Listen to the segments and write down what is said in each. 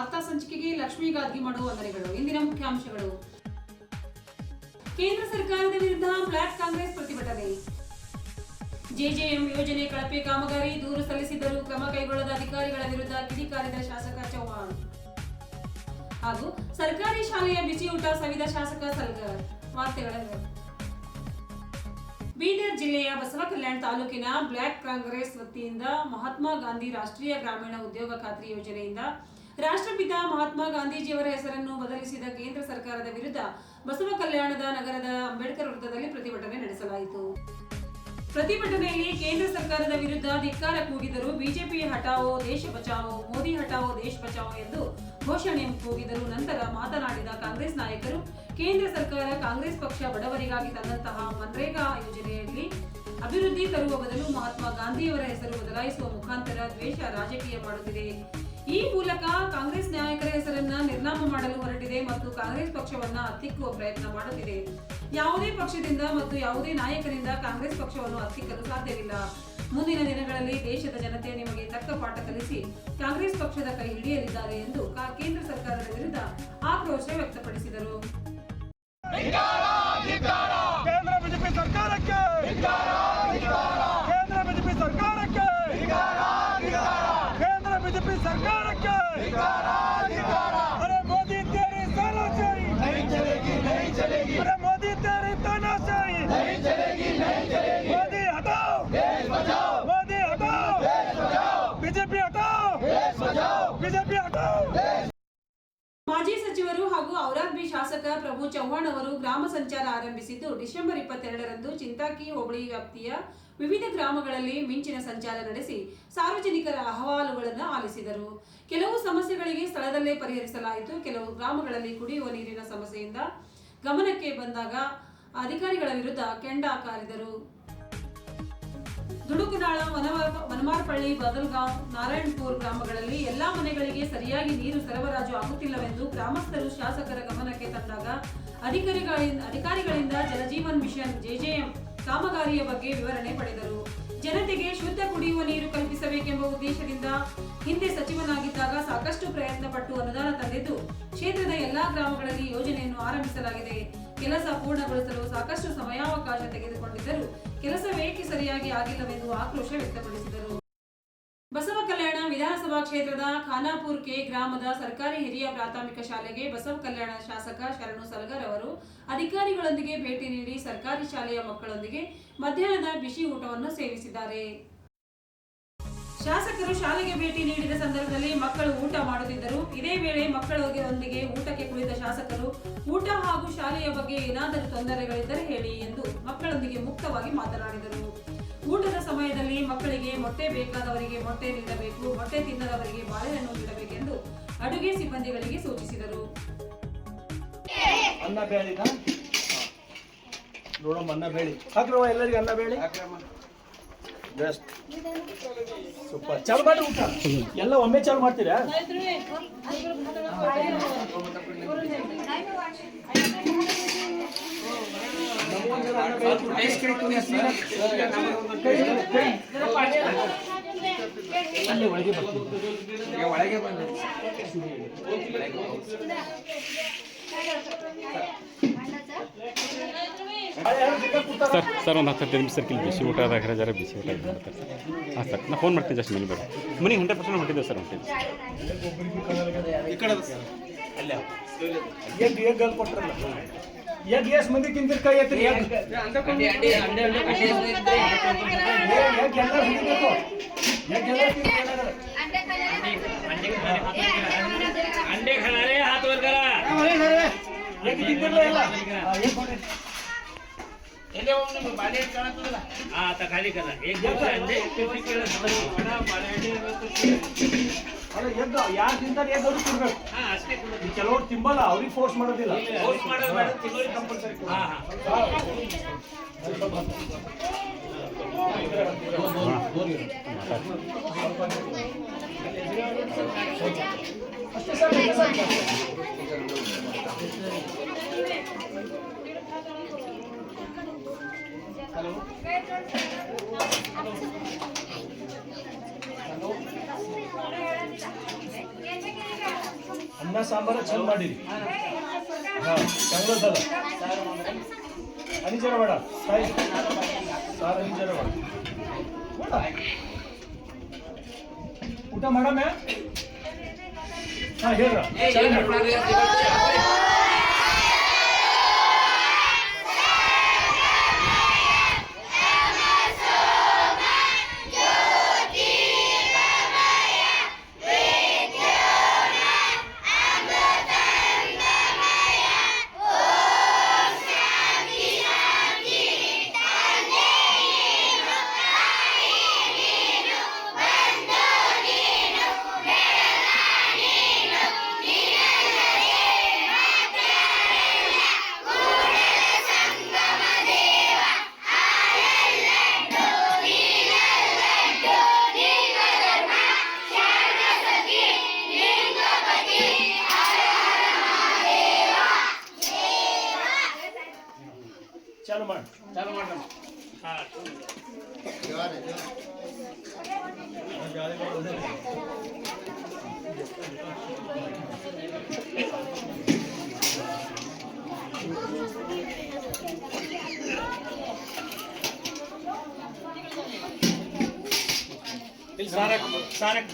ವಾರ್ತಾ ಸಂಚಿಕೆಗೆ ಲಕ್ಷ್ಮೀ ಗಾದ್ಗಿ ಮಾಡುವ ವಂದನೆಗಳು ಇಂದಿನ ಮುಖ್ಯಾಂಶಗಳು. ಕೇಂದ್ರ ಸರ್ಕಾರದ ವಿರುದ್ಧ ಬ್ಲಾಕ್ ಕಾಂಗ್ರೆಸ್ ಪ್ರತಿಭಟನೆ. ಜೆಜೆಎಂ ಯೋಜನೆ ಕಳಪೆ ಕಾಮಗಾರಿ, ದೂರು ಸಲ್ಲಿಸಿದ್ದರೂ ಕ್ರಮ ಕೈಗೊಳ್ಳದ ಅಧಿಕಾರಿಗಳ ವಿರುದ್ಧ ಕಿಡಿಕಾರಿದ ಶಾಸಕ ಚೌಹಾಣ್. ಹಾಗೂ ಸರ್ಕಾರಿ ಶಾಲೆಯ ಬಿಸಿಯೂಟ ಸವಿದ ಶಾಸಕ ಸಲ್ಗರ್. ವಾರ್ತೆಗಳ ಬೀದರ್ ಜಿಲ್ಲೆಯ ಬಸವ ಕಲ್ಯಾಣ ತಾಲೂಕಿನ ಬ್ಲಾಕ್ ಕಾಂಗ್ರೆಸ್ ವತಿಯಿಂದ ಮಹಾತ್ಮ ಗಾಂಧಿ ರಾಷ್ಟ್ರೀಯ ಗ್ರಾಮೀಣ ಉದ್ಯೋಗ ಖಾತ್ರಿ ಯೋಜನೆಯಿಂದ ರಾಷ್ಟ್ರಪಿತ ಮಹಾತ್ಮ ಗಾಂಧೀಜಿಯವರ ಹೆಸರನ್ನು ಬದಲಿಸಿದ ಕೇಂದ್ರ ಸರ್ಕಾರದ ವಿರುದ್ಧ ಬಸವ ಕಲ್ಯಾಣದ ನಗರದ ಅಂಬೇಡ್ಕರ್ ವೃತ್ತದಲ್ಲಿ ಪ್ರತಿಭಟನೆ ನಡೆಸಲಾಯಿತು. ಪ್ರತಿಭಟನೆಯಲ್ಲಿ ಕೇಂದ್ರ ಸರ್ಕಾರದ ವಿರುದ್ಧ ಧಿಕ್ಕಾರ ಕೂಗಿದರು ಬಿಜೆಪಿ ಹಟಾವೋ ದೇಶ ಬಚಾವೋ, ಮೋದಿ ಹಟಾವೋ ದೇಶ ಬಚಾವೋ ಎಂದು ಘೋಷಣೆ ಕೂಗಿದರು ನಂತರ ಮಾತನಾಡಿದ ಕಾಂಗ್ರೆಸ್ ನಾಯಕರು, ಕೇಂದ್ರ ಸರ್ಕಾರ ಕಾಂಗ್ರೆಸ್ ಪಕ್ಷ ಬಡವರಿಗಾಗಿ ತಂದಂತಹ ಮನ್ರೇಗಾ ಯೋಜನೆಯಲ್ಲಿ ಅಭಿವೃದ್ಧಿ ತರುವ ಬದಲು ಮಹಾತ್ಮ ಗಾಂಧಿಯವರ ಹೆಸರು ಬದಲಾಯಿಸುವ ಮುಖಾಂತರ ದ್ವೇಷ ರಾಜಕೀಯ ಮಾಡುತ್ತಿದೆ. ಈ ಮೂಲಕ ಕಾಂಗ್ರೆಸ್ ನಾಯಕರ ಹೆಸರನ್ನ ನಿರ್ನಾಮ ಮಾಡಲು ಹೊರಟಿದೆ ಮತ್ತು ಕಾಂಗ್ರೆಸ್ ಪಕ್ಷವನ್ನ ಹತ್ತಿಕ್ಕುವ ಪ್ರಯತ್ನ ಮಾಡುತ್ತಿದೆ. ಯಾವುದೇ ಪಕ್ಷದಿಂದ ಮತ್ತು ಯಾವುದೇ ನಾಯಕರಿಂದ ಕಾಂಗ್ರೆಸ್ ಪಕ್ಷವನ್ನು ಹತ್ತಿಕ್ಕಲು ಸಾಧ್ಯವಿಲ್ಲ. ಮುಂದಿನ ದಿನಗಳಲ್ಲಿ ದೇಶದ ಜನತೆ ನಿಮಗೆ ತಕ್ಕ ಪಾಠ ಕಲಿಸಿ ಕಾಂಗ್ರೆಸ್ ಪಕ್ಷದ ಕೈ ಹಿಡಿಯಲಿದ್ದಾರೆ ಎಂದು ಕೇಂದ್ರ ಸರ್ಕಾರದ ವಿರುದ್ಧ ಆಕ್ರೋಶ ವ್ಯಕ್ತಪಡಿಸಿದರು. ಪ್ರಭು ಚವ್ಹಾಣ್ ಅವರು ಗ್ರಾಮ ಸಂಚಾರ ಆರಂಭಿಸಿದ್ದು ಡಿಸೆಂಬರ್ ಇಪ್ಪತ್ತೆರಡರಂದು ಚಿಂತಾಕಿ ಹೋಬಳಿ ವ್ಯಾಪ್ತಿಯ ವಿವಿಧ ಗ್ರಾಮಗಳಲ್ಲಿ ಮಿಂಚಿನ ಸಂಚಾರ ನಡೆಸಿ ಸಾರ್ವಜನಿಕರ ಅಹವಾಲುಗಳನ್ನು ಆಲಿಸಿದರು. ಕೆಲವು ಸಮಸ್ಯೆಗಳಿಗೆ ಸ್ಥಳದಲ್ಲೇ ಪರಿಹರಿಸಲಾಯಿತು. ಕೆಲವು ಗ್ರಾಮಗಳಲ್ಲಿ ಕುಡಿಯುವ ನೀರಿನ ಸಮಸ್ಯೆಯಿಂದ ಗಮನಕ್ಕೆ ಬಂದಾಗ ಅಧಿಕಾರಿಗಳ ವಿರುದ್ಧ ಕೆಂಡ ಕಾರಿದರು ದುಡುಕುನಾಳ ವನವ ವನಮಾರ್ಪಳ್ಳಿ ಬದಲ್ಗಾಂವ್ ನಾರಾಯಣಪುರ ಗ್ರಾಮಗಳಲ್ಲಿ ಎಲ್ಲಾ ಮನೆಗಳಿಗೆ ಸರಿಯಾಗಿ ನೀರು ಸರಬರಾಜು ಆಗುತ್ತಿಲ್ಲವೆಂದು ಗ್ರಾಮಸ್ಥರು ಶಾಸಕರ ಗಮನಕ್ಕೆ ತಂದಾಗ ಅಧಿಕಾರಿಗಳಿಂದ ಅಧಿಕಾರಿಗಳಿಂದ ಜಲಜೀವನ್ ಮಿಷನ್ ಜೆಜೆಎಂ ಕಾಮಗಾರಿಯ ಬಗ್ಗೆ ವಿವರಣೆ ಪಡೆದರು. ಜನತೆಗೆ ಶುದ್ಧ ಕುಡಿಯುವ ನೀರು ಕಲ್ಪಿಸಬೇಕೆಂಬ ಉದ್ದೇಶದಿಂದ ಹಿಂದೆ ಸಚಿವನಾಗಿದ್ದಾಗ ಸಾಕಷ್ಟು ಪ್ರಯತ್ನ ಪಟ್ಟು ಅನುದಾನ ತಂದಿದ್ದು, ಕ್ಷೇತ್ರದ ಎಲ್ಲಾ ಗ್ರಾಮಗಳಲ್ಲಿ ಯೋಜನೆಯನ್ನು ಆರಂಭಿಸಲಾಗಿದೆ. ಕೆಲಸ ಪೂರ್ಣಗೊಳಿಸಲು ಸಾಕಷ್ಟು ಸಮಯಾವಕಾಶ ತೆಗೆದುಕೊಂಡಿದ್ದರೂ. ಕೆಲಸವೇಕೆ ಸರಿಯಾಗಿ ಆಗಿಲ್ಲವೆಂದು ಆಕ್ರೋಶ ವ್ಯಕ್ತಪಡಿಸಿದರು. ಬಸವ ಕಲ್ಯಾಣ ವಿಧಾನಸಭಾ ಕ್ಷೇತ್ರದ ಖಾನಾಪುರ್ ಕೆ ಗ್ರಾಮದ ಸರ್ಕಾರಿ ಹಿರಿಯ ಪ್ರಾಥಮಿಕ ಶಾಲೆಗೆ ಬಸವ ಕಲ್ಯಾಣ ಶಾಸಕ ಶರಣು ಸಲಗರ್ ಅವರು ಅಧಿಕಾರಿಗಳೊಂದಿಗೆ ಭೇಟಿ ನೀಡಿ ಸರ್ಕಾರಿ ಶಾಲೆಯ ಮಕ್ಕಳೊಂದಿಗೆ ಮಧ್ಯಾಹ್ನದ ಬಿಸಿ ಊಟವನ್ನು ಸೇವಿಸಿದ್ದಾರೆ. ಶಾಸಕರು ಶಾಲೆಗೆ ಭೇಟಿ ನೀಡಿದ ಸಂದರ್ಭದಲ್ಲಿ ಮಕ್ಕಳು ಊಟ ಮಾಡುತ್ತಿದ್ದರು. ಇದೇ ವೇಳೆ ಮಕ್ಕಳೊಂದಿಗೆ ಊಟಕ್ಕೆ ಕುಳಿತ ಶಾಸಕರು ಊಟ ಹಾಗೂ ಶಾಲೆಯ ಬಗ್ಗೆ ಏನಾದರೂ ತೊಂದರೆಗಳಿದ್ದರೆ ಹೇಳಿ ಎಂದು ಮಕ್ಕಳೊಂದಿಗೆ ಮುಕ್ತವಾಗಿ ಮಾತನಾಡಿದರು. ಊಟದ ಸಮಯದಲ್ಲಿ ಮಕ್ಕಳಿಗೆ ಮೊಟ್ಟೆ ಬೇಕಾದವರಿಗೆ ಮೊಟ್ಟೆ ನೀಡಬೇಕು ಮೊಟ್ಟೆ ತಿನ್ನದವರಿಗೆ ಬಾಳೆಹಣ್ಣು ನೀಡಬೇಕೆಂದು ಅಡುಗೆ ಸಿಬ್ಬಂದಿಗಳಿಗೆ ಸೂಚಿಸಿದರು. ಅನ್ನ ಬೇಳಿನ ನೋಡಮ್ಮ ಅನ್ನ ಬೇಳಿ. ಹಾಕ್ರವ ಎಲ್ಲರಿಗೂ ಅನ್ನ ಬೇಳಿ? Best super. ಚಾಲು ಮಾಡಿ ಊಟ. ಎಲ್ಲ ಒಮ್ಮೆ ಚಾಲು ಮಾಡ್ತೀರಾ? ಅಲ್ಲಿ ಒಳಗೆ ಬರ್ತೀವಿ ಒಳಗೆ ಬಂದ. ಸರ್ ಸರ್ ಒಂದು ಹತ್ತು ಹದಿನೈದು ನಿಮಿಷ ಸರ್ಕಿಲ್ ಬಿಸಿ ಊಟ ಅದಾಗ್ರೆ ಜರ ಬಿಸಿ ಊಟ ಇದು ಮಾಡ್ತಾರೆ ಹಾಂ ಸರ್ ನಾ ಫೋನ್ ಮಾಡ್ತೀನಿ ಜಸ್ಟ್ ಮೇಲೆ ಬರೀ ಮನೆ ಹಂಡ್ರೆಡ್ ಪರ್ಸೆಂಟ್ ಹೊಂಟಿದ್ದೆ ಸರ್ ಹೊಂಟಿದ್ದೆ ಎಗ್ ಎಷ್ಟು ಮಂದಿ ತಿಂದಿರ್ಕ ಎತ್ರಿ ಎಗ್ ಅಂಡೆ ಖಾನಾರೆ ಹಾತ್ ವರ್ಗರ ಎಗ್ ತಿಂದಿರ್ಲ ಎಲ್ಲ हा आता खाली करा एक दिवस अंडे किती केलं वडा पाणी ಅಲ್ಲ ಎಗ್ ಯಾರು ತಿಂತಾರೆ ಎಗ್ ಅವ್ರಿಗೆ ಕೊಡ್ಬೇಕು हा ಅಷ್ಟೇ ಕೊಡೋದು ಈ ಕೆಲವ್ರು ತಿಂಬಲ್ಲ ಅವ್ರಿಗೆ ಫೋರ್ಸ್ ಮಾಡೋದಿಲ್ಲ ಪೋಸ್ಟ್ ಮಾಡೋದು ಬೇಡ ತಿಂಗಳಿಗೆ ಕಂಪಲ್ಸರಿ ಹಾ ಹಾ हेलो अण्णा सांबार छान वाटेल हाँ चांगलं झालं जरा वाडा काय सार आणि जरा वाडा कुठं मॅडम आहे हाँ हे राहा ಸಾರಕ್ ಸಾರಕ್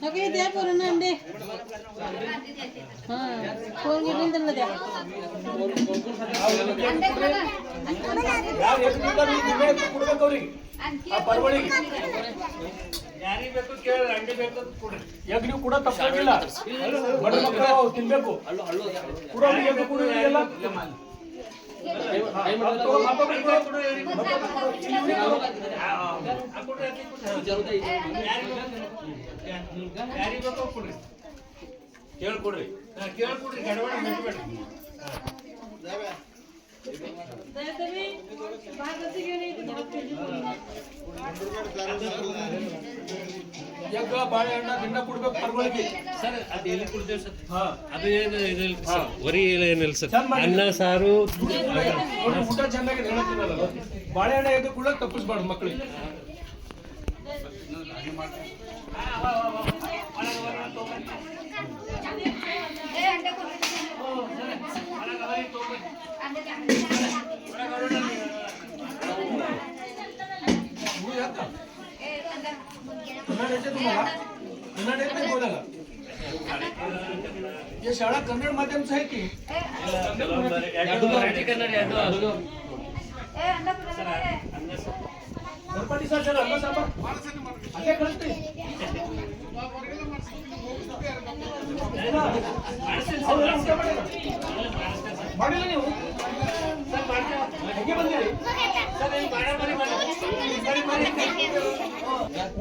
ಹೋಗಿ ಇದ್ಯಾ ಪೂರನ ಅಂಡಿ ಹಾಂ ಫೋನ್ ಯಗ್ ನೀವು ಕೂಡ ತಪ್ಪಾಗಿಲ್ಲ. ಬಡ ಮಕ್ಕಳು ತಿನ್ಬೇಕು. ಕೂಡ ಎಲ್ಲ ಕೇಳ್ಕೊಡ್ರಿ ಕೇಳ್ಕೊಡ್ರಿ ಗಡಬಡ ಮುಟ್ಬೇಡ್ರಿ काय ಬಾಳೆಹಣ್ಣ ಕುಡ್ಬೇಕು ಅದು ಏನು ಇಲ್ಲ ಏನಿಲ್ಲ ಅನ್ನ ಸಾರು ಊಟ ಚೆನ್ನಾಗಿ ಬಾಳೆಹಣ್ಣ ಎದ್ದು ಕೂಡ ತಪ್ಪಿಸ್ಬಾರ್ದು ಮಕ್ಕಳಿಗೆ कन्नड येते तुम्हाला कन्नड येत नाही बोलायला हे शाळा कन्नड माध्यमचं आहे की ಎರಡು ಮರಾಠಿ ಕನ್ನಡ ಎರಡು गणपती सर अन्न सांबार असे कळत नाही ಅವ್ರು ಊಟ ಮಾಡಿಲ್ಲ. ಮಾಡಿಲ್ಲ ನೀವು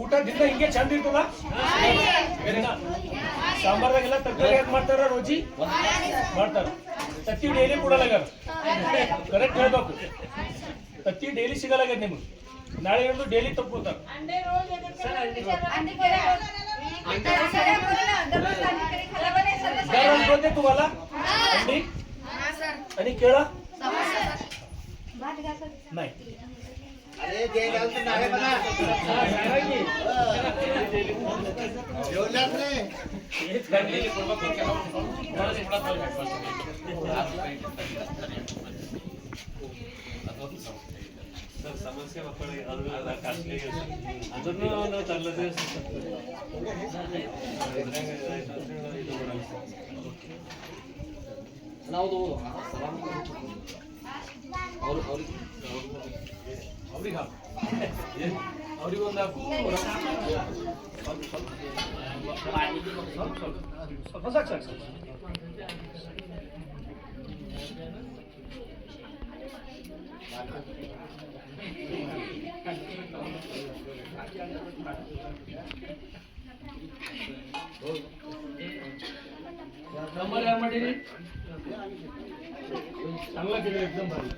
ಊಟ ದಿನ ಹಿಂಗೆ ಚಂದ ಇರ್ತದ? ಸಾಂಬಾರ್ದಾಗೆಲ್ಲ ತರಕಾರಿ ಯಾಕೆ ಮಾಡ್ತಾರ ರೋಜಿ? ಮಾಡ್ತಾರ. ತತ್ತಿ ಡೈಲಿ ಕೊಡಲ್ಲ ಕರೆಕ್ಟ್ ಹೇಳ್ಬೇಕು. ತತ್ತಿ ಡೈಲಿ ಸಿಗಲ್ಲ ನಿಮ್ಗೆ. ನಾಳೆ ಹಿಡಿದು ಡೈಲಿ अरे जे गलत तो नारे बना जो लग रहे ये करने के पूर्व को क्या बड़ा से बड़ा फल है बस सर समस्या आपण अर्धा काढले अजून चाललं ते नाव तो दो हाँ, सलाम और और ಸ್ವಲ್ಪ ಸಾಕು ಸಾಕು ಸಾಕು नंबर यार ಮಾಡಿರಿ चांगला केलं एकदम भारी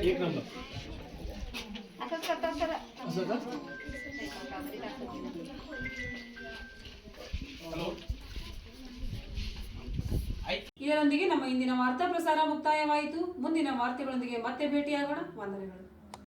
एक नंबर असंच करता सर असं का हॅलो ಇದರೊಂದಿಗೆ ನಮ್ಮ ಇಂದಿನ ವಾರ್ತಾ ಪ್ರಸಾರ ಮುಕ್ತಾಯವಾಯಿತು ಮುಂದಿನ ವಾರ್ತೆಗಳೊಂದಿಗೆ ಮತ್ತೆ ಭೇಟಿಯಾಗೋಣ ವಂದನೆಗಳು